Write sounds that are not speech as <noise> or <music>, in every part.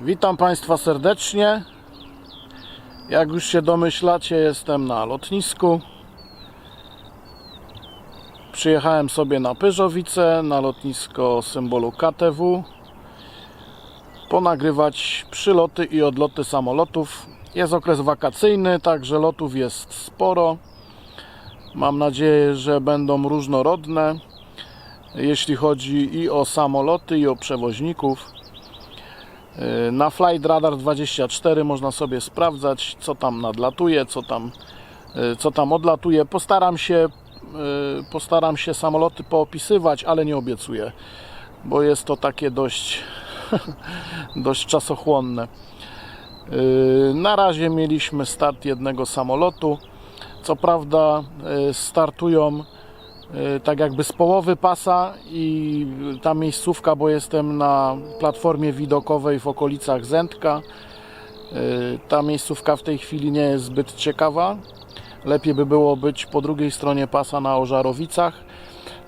Witam Państwa serdecznie. Jak już się domyślacie, jestem na lotnisku. Przyjechałem sobie na Pyżowice, na lotnisko symbolu KTW. Ponagrywać przyloty i odloty samolotów. Jest okres wakacyjny, także lotów jest sporo. Mam nadzieję, że będą różnorodne, jeśli chodzi i o samoloty, i o przewoźników. Na Flight Radar 24 można sobie sprawdzać, co tam nadlatuje, co tam, y, co tam odlatuje. Postaram się, y, postaram się samoloty poopisywać, ale nie obiecuję, bo jest to takie dość, <laughs> dość czasochłonne. Y, Na razie mieliśmy start jednego samolotu. Co prawda y, startują y, tak jakby z połowy pasa i ta miejscówka, bo jestem na platformie widokowej w okolicach Zętka. Y, Ta miejscówka w tej chwili nie jest zbyt ciekawa. Lepiej by było być po drugiej stronie pasa na Ożarowicach.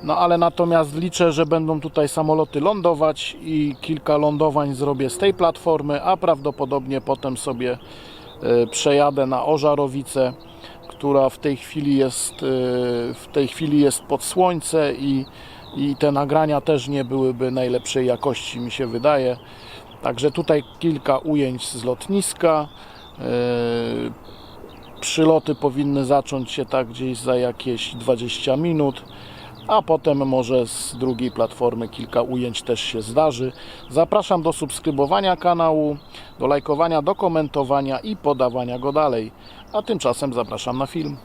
No ale natomiast liczę, że będą tutaj samoloty lądować i kilka lądowań zrobię z tej platformy, a prawdopodobnie potem sobie y, przejadę na Ożarowice, która w tej chwili jest, y, w tej chwili jest pod słońce i, i te nagrania też nie byłyby najlepszej jakości, mi się wydaje. Także tutaj kilka ujęć z lotniska. Y, Przyloty powinny zacząć się tak gdzieś za jakieś 20 minut, a potem może z drugiej platformy kilka ujęć też się zdarzy. Zapraszam do subskrybowania kanału, do lajkowania, do komentowania i podawania go dalej. A tymczasem zapraszam na film.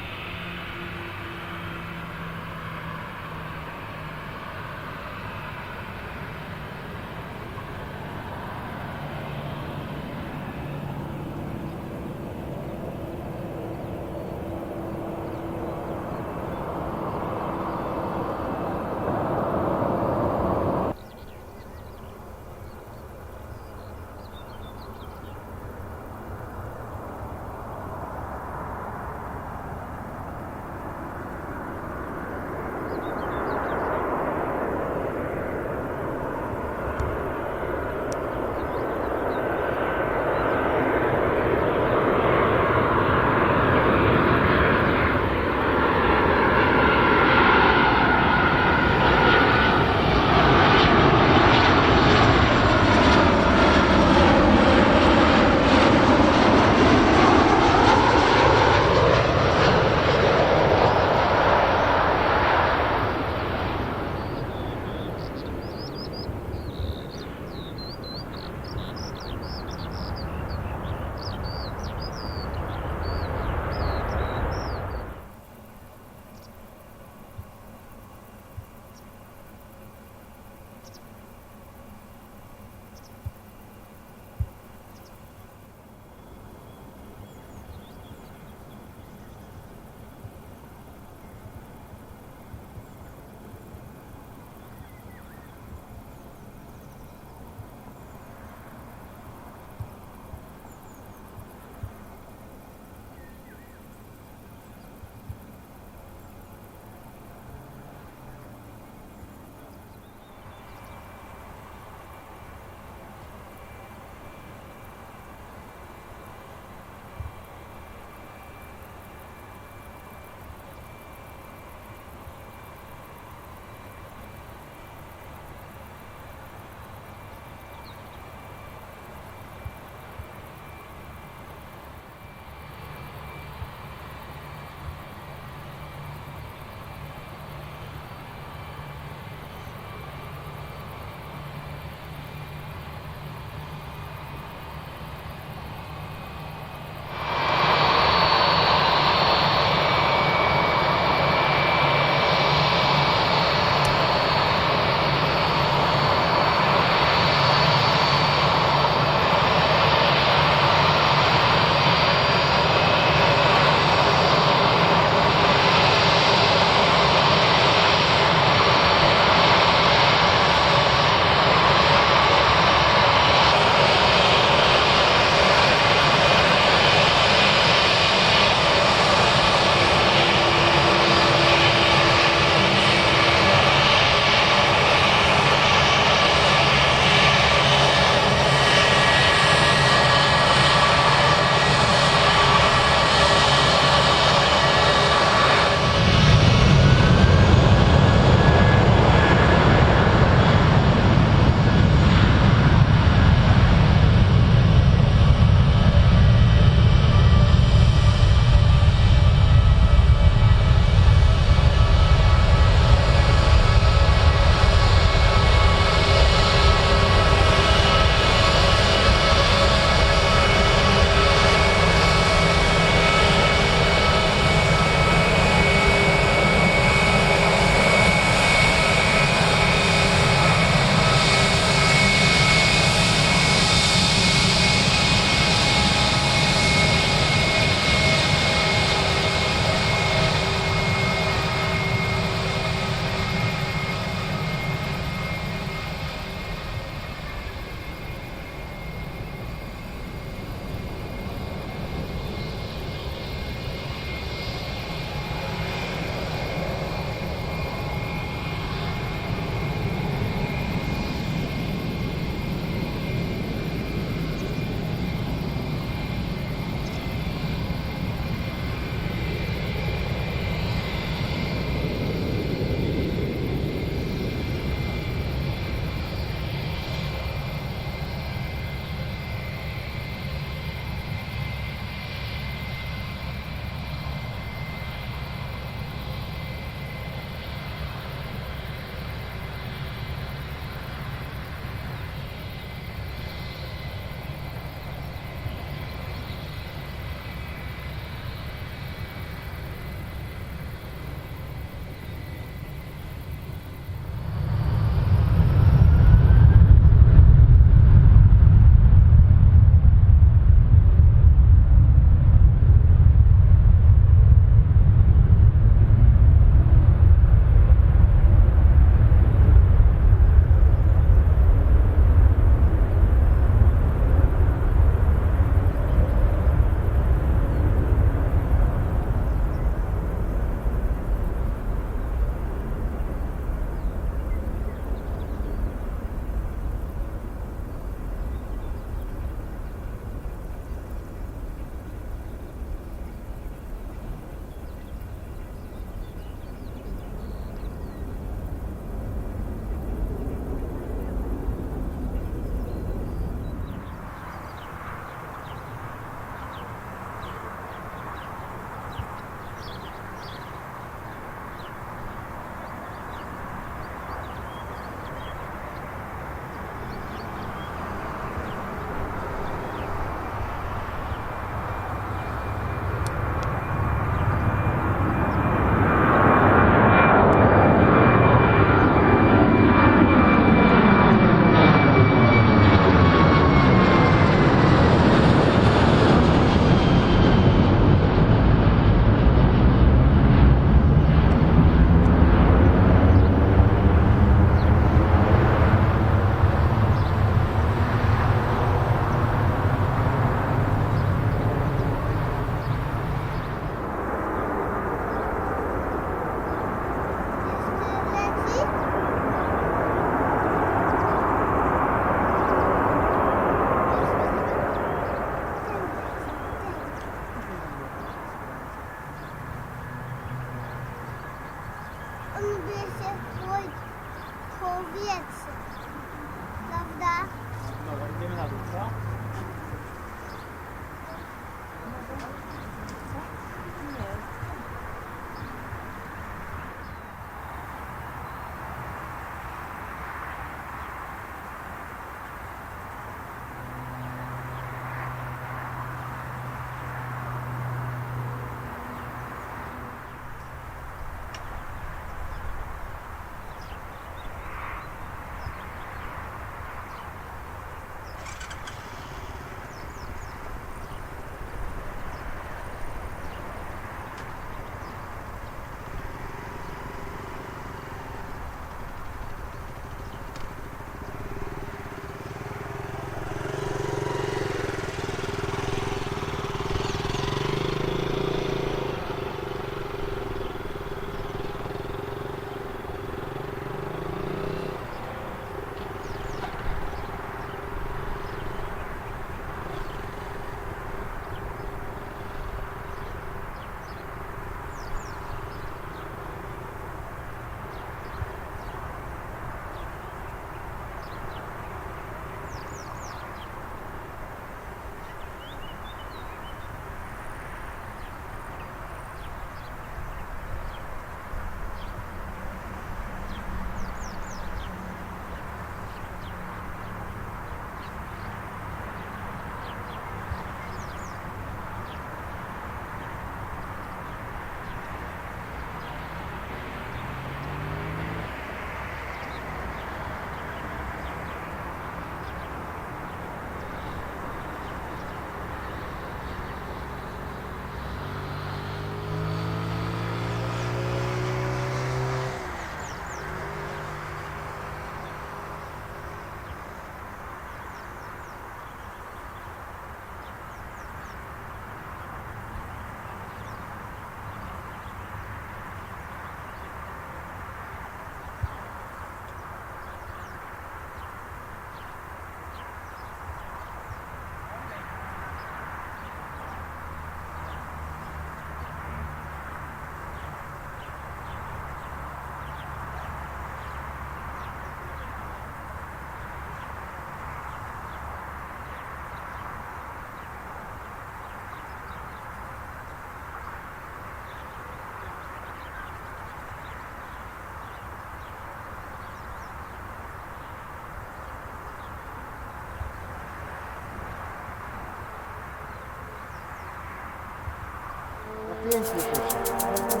坚持是行的但是他